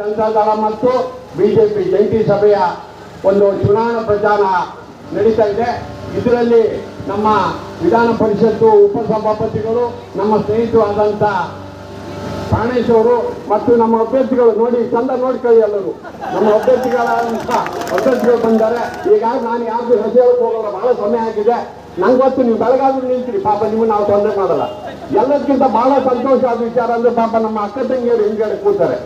ಜನತಾದಳ ಮತ್ತು ಬಿಜೆಪಿ ಜಂಟಿ ಸಭೆಯ ಒಂದು ಚುನಾವಣಾ ಪ್ರಚಾರ ನಡೀತಾ ಇದೆ. ಇದರಲ್ಲಿ ನಮ್ಮ ವಿಧಾನ ಪರಿಷತ್ತು ಉಪಸಭಾಪತಿಗಳು, ನಮ್ಮ ಸ್ನೇಹಿತರು ಆದಂಥ ಪ್ರಾಣೇಶ್ ಮತ್ತು ನಮ್ಮ ಅಭ್ಯರ್ಥಿಗಳು ನೋಡಿ, ಚಂದ ನೋಡ್ಕೊಳ್ಳಿ ಎಲ್ಲರೂ. ನಮ್ಮ ಅಭ್ಯರ್ಥಿಗಳಂತ ಅಭ್ಯರ್ಥಿಗಳು ಬಂದರೆ. ಈಗ ನಾನು ಯಾರಿಗೂ ರಜೆ ಹೋಗೋಲ್ಲ ಬಹಳ ಸಮಯ ಆಗಿದೆ. ನಂಗೆ ಗೊತ್ತು ನೀವು ಬೆಳಗಾದ್ರು ನಿಲ್ತೀರಿ ಪಾಪ ನೀವು ನಾವು ತೊಂದರೆ ಮಾಡಲ್ಲ. ಎಲ್ಲದಕ್ಕಿಂತ ಬಹಳ ಸಂತೋಷ ಆದ ವಿಚಾರ ಅಂದ್ರೆ ಪಾಪ ನಮ್ಮ ಅಕ್ಕ ತಂಗಿಯರು ಹಿಂದ್ಗಡೆ ಕೂತಾರೆ.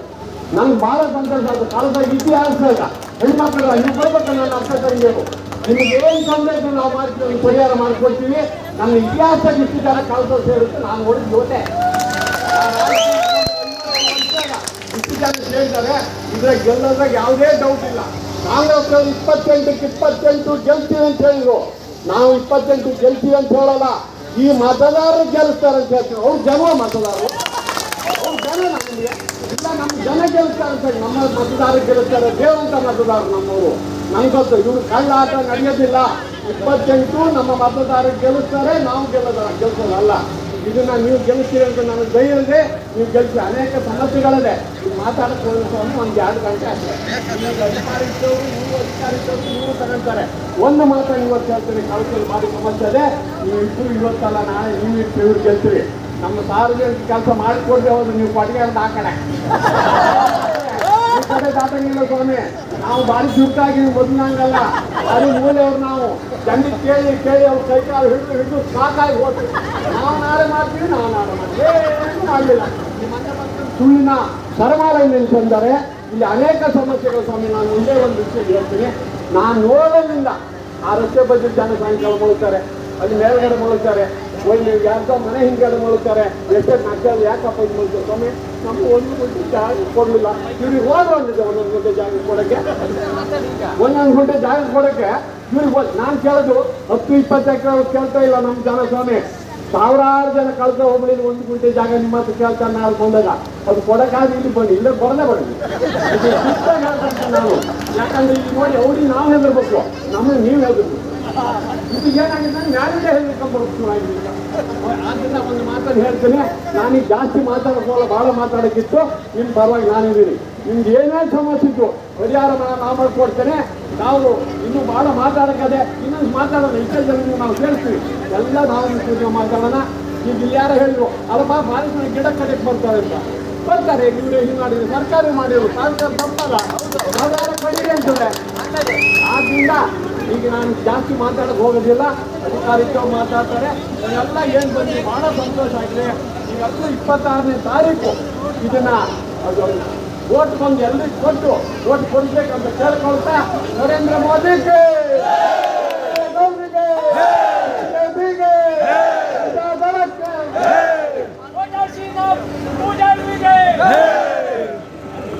ನನ್ಗೆ ಭಾಳ ಸಂತೋಷ ಕಾಲದಾಗ ಇತಿಹಾಸ ಇಲ್ಲ ಹೆಣ್ಮಕ್ಳು, ನೀವು ಬರ್ಬೇಕು ನನ್ನ ಅರ್ಥ ಕರಿಬೇಕು ನಿಮ್ಗೆ ಏನ್ ಸಂದೇಶ ನಾವು ಮಾಡ್ತೀವಿ ಪರಿಹಾರ ಮಾಡ್ಕೊಡ್ತೀವಿ. ನನ್ನ ಇತಿಹಾಸದಾಗ ಇಷ್ಟು ಜನ ಕಾಲದ ಸೇರುತ್ತೆ, ನಾನು ಹೊಡೆದು ಜೊತೆ ಇಷ್ಟು ಜನ ಸೇರಿದ್ದಾರೆ ಇದ್ರ ಗೆಲ್ಲೋದ್ರಾಗ ಯಾವುದೇ ಡೌಟ್ ಇಲ್ಲ. ಕಾಂಗ್ರೆಸ್ ಇಪ್ಪತ್ತೆಂಟಕ್ಕೆ ಇಪ್ಪತ್ತೆಂಟು ಗೆಲ್ತೀವಿ ಅಂತ ಹೇಳಿದ್ರು. ನಾವು ಇಪ್ಪತ್ತೆಂಟು ಗೆಲ್ತೀವಿ ಅಂತ ಹೇಳಲ್ಲ. ಈ ಮತದಾರರು ಗೆಲ್ಲಿಸ್ತಾರೆ ಅಂತ ಹೇಳ್ತೀವಿ ಅವ್ರು ಜನ ಮತದಾರರು. ಅವ್ರು ಜನ ನಮಗೆ ಇಲ್ಲ ನಮ್ಮ ಜನ ನಮ್ಮ ಮತದಾರ ಗೆಲ್ತಾರೆ, ದೇವಂತ ಮತದಾರರು ನಮ್ಮವರು. ನಂಗೆ ಇವ್ರು ಕಳ್ಳ ಆಟ ನಡೆಯೋದಿಲ್ಲ. ಇಪ್ಪತ್ತೆಂಟು ನಮ್ಮ ಮತದಾರರು ಗೆಲ್ಲಿಸ್ತಾರೆ ನಾವು ಗೆಲ್ಲದ ಗೆಲ್ಸೋದಲ್ಲ. ಇದನ್ನ ನೀವು ಗೆಲ್ಲಿಸ್ತೀರಿ ಅಂತ ನನಗೆ ಧೈರ್ಯ ನೀವು ಗೆಲ್ಸಿ ಅನೇಕ ಸಮಸ್ಯೆಗಳಿದೆ ಇದು ಮಾತಾಡಕ್ಕೆ ಹೋಲಿಸೋನು ಒಂದು ಎರಡು ಗಂಟೆ ಅಷ್ಟೇ ಅಧಿಕಾರಿ ಇದ್ದವರು ನೀವು ಅಧಿಕಾರಿ ಇದ್ದವರು ನೀವು ತಗೊಂತಾರೆ ಒಂದು ಮಾತ್ರ ಇವತ್ತು ಹೇಳ್ತೀನಿ ಕೌನ್ಸಿಲ್ ಭಾರಿ ಸಮಸ್ಯೆ ಇದೆ. ನೀವು ಇಬ್ಬರು ಇವತ್ತಲ್ಲ, ನಾಳೆ ನೀವು ಇಟ್ಟು ಇವ್ರು ಗೆಲ್ತೀರಿ. ನಮ್ಮ ಸಾರ್ವಜನಿಕ ಕೆಲಸ ಮಾಡಿಕೊಡ್ರಿ ಹೌದು, ನೀವು ಕೊಟ್ಟಿಗೆ ಅಂತ ಹಾಕಣೆ ದಾಟಂಗಿಲ್ಲ ಸ್ವಾಮಿ. ನಾವು ಬಾರಿ ಚುರುಕಾಗಿವಿ ಮೊದಲಂಗಲ್ಲ ಅದು ಮೂಲೆಯವ್ರು ನಾವು. ಜನ ಕೇಳಿ ಕೇಳಿ ಅವ್ರು ಕೈಕಾಲು ಹಿಡಿದು ಹಿಡಿದು ಸಾಕಾಗಿ ಹೋಗ್ತೀವಿ ನಾವು ನಾಳೆ ಮಾಡ್ತೀವಿ, ನಾವು ನಾಳೆ ಮಾಡ್ತೀವಿ. ಏನು ಮಾಡಲಿಲ್ಲ. ಸುಳ್ಳಿನ ಸರಮಾಲಯ ನಿಲ್ಸಂದರೆ ಇಲ್ಲಿ ಅನೇಕ ಸಮಸ್ಯೆಗಳು ಸ್ವಾಮಿ, ನಾನು ಒಂದೇ ಒಂದು ವಿಷಯ ಹೇಳ್ತೀನಿ. ನಾನು ನೋಡೋದ್ರಿಂದ ಆ ರಸ್ತೆ ಬಗ್ಗೆ ಸಾಯಂಕಾಲ ಮುಳುಗ್ತಾರೆ ಅಲ್ಲಿ ಮೇಲ್ಗಡೆ ಮುಳುಗ್ತಾರೆ ಒಳ್ಳೆ ಯಾರ್ದೋ ಮನೆ ಹಿಂದ್ಗಡೆ ಮುಳುಗ್ತಾರೆ ಎಷ್ಟೇ ನಾಲ್ಕು ಯಾಕಪ್ಪ ಇದು ಮುಳುಗ್ತಾರೆ ಸ್ವಾಮಿ ನಮ್ಮ ಒಂದು ಗುಂಟೆ ಜಾಗ ಕೊಡಲಿಲ್ಲ. ಇವ್ರಿಗೆ ಹೋದ ಒಂದಿದೆ, ಒಂದೊಂದು ಗುಂಟೆ ಜಾಗ ಕೊಡೋಕ್ಕೆ. ಒಂದೊಂದು ಗುಂಟೆ ಜಾಗ ಕೊಡೋಕ್ಕೆ ಇವ್ರಿಗೆ ನಾನು ಕೇಳೋದು ಹತ್ತು, ಇಪ್ಪತ್ತು ಎಕರೆ ಕೇಳ್ತಾ ಇಲ್ಲ ನಮ್ಮ ಜನ ಸ್ವಾಮಿ. ಸಾವಿರಾರು ಜನ ಕಳೆದ ಹೋಗ್ಲಿ ಒಂದು ಗುಂಟೆ ಜಾಗ ನಿಮ್ಮ ಹತ್ರ ಕೇಳ್ತಾನೆ ನಾಳೆ ಬಂದಾಗ ಅದು ಕೊಡಕ್ಕಾಗಿ ಇಲ್ಲಿ ಬನ್ನಿ, ಇಲ್ಲ ಬರಲೇ ಬನ್ನಿ ನಾನು ಯಾಕಂದ್ರೆ ಇಲ್ಲಿ ನೋಡಿ, ಅವ್ರಿಗೆ ನಾವು ಹೆದರ್ಬೇಕು. ನಮ್ಮನ್ನ ನೀವು ಹೆದರ್ಬೇಕು. ಇದು ಏನಾಗಿದೆ ನ್ಯಾಯದೇ ಹೇಳ್ಕೊಂಡ್ಬರ್ಬೇಕು ಆದ್ದರಿಂದ ಒಂದು ಮಾತನ್ನು ಹೇಳ್ತೀನಿ, ನಾನೀಗ ಜಾಸ್ತಿ ಮಾತಾಡೋಲ್ಲ ಭಾಳ ಮಾತಾಡೋಕ್ಕಿತ್ತು. ನಿಮ್ಮ ಪರವಾಗಿ ನಾನಿದ್ದೀನಿ. ನಿಮ್ಗೆ ಏನೇನು ಸಮಸ್ಯೆ ಇತ್ತು ಪರಿಹಾರ ನಾವು ಮಾಡ್ಕೊಡ್ತೇನೆ. ನಾವು ಇನ್ನೂ ಭಾಳ ಮಾತಾಡೋಕ್ಕದೆ, ಇನ್ನೊಂದು ಮಾತಾಡೋಣ, ಇಷ್ಟೇ ಜನ ನಾವು ಕೇಳ್ತೀವಿ ಎಲ್ಲ ನಾವು ಕೂತ್ಕೊಂಡು ಮಾತಾಡೋಣ. ಈಗ ಇಲ್ಲಿ ಯಾರೋ ಹೇಳಿದ್ರು, ಅಲ್ಲಪ್ಪ ಮಾಲಿನ್ಯ ಗಿಡ ಕಡೆಗೆ ಬರ್ತಾರೆ ಅಂತ. ಬರ್ತಾರೆ ಇವರು ಹಿಂಗೆ ಮಾಡಿದ್ರು? ಸರ್ಕಾರ ಮಾಡಿದ್ರು, ಸರ್ಕಾರ ತಪ್ಪಲ್ಲ. ಸರ್ಕಾರ ಕಡಿಮೆ ಅಂತಂದ್ರೆ. ಆದ್ರಿಂದ ಈಗ ನಾನು ಜಾಸ್ತಿ ಮಾತಾಡಕ್ಕೆ ಹೋಗೋದಿಲ್ಲ ಅಧಿಕಾರಿಗಳು ಮಾತಾಡ್ತಾರೆ. ಎಲ್ಲ ಏನು ಬಂದು ಬಹಳ ಸಂತೋಷ ಆಗಿದೆ. ಈಗಂತೂ ಇಪ್ಪತ್ತಾರನೇ ತಾರೀಕು. ಇದನ್ನ ಅದು ಓಟ್ ಬಂದು ಕೊಟ್ಟು ಕೊಟ್ಟು ಓಟ್ ಕೊಡ್ಬೇಕಂತ ಕೇಳ್ಕೊಳ್ತಾ ನರೇಂದ್ರ ಮೋದಿಗೆ.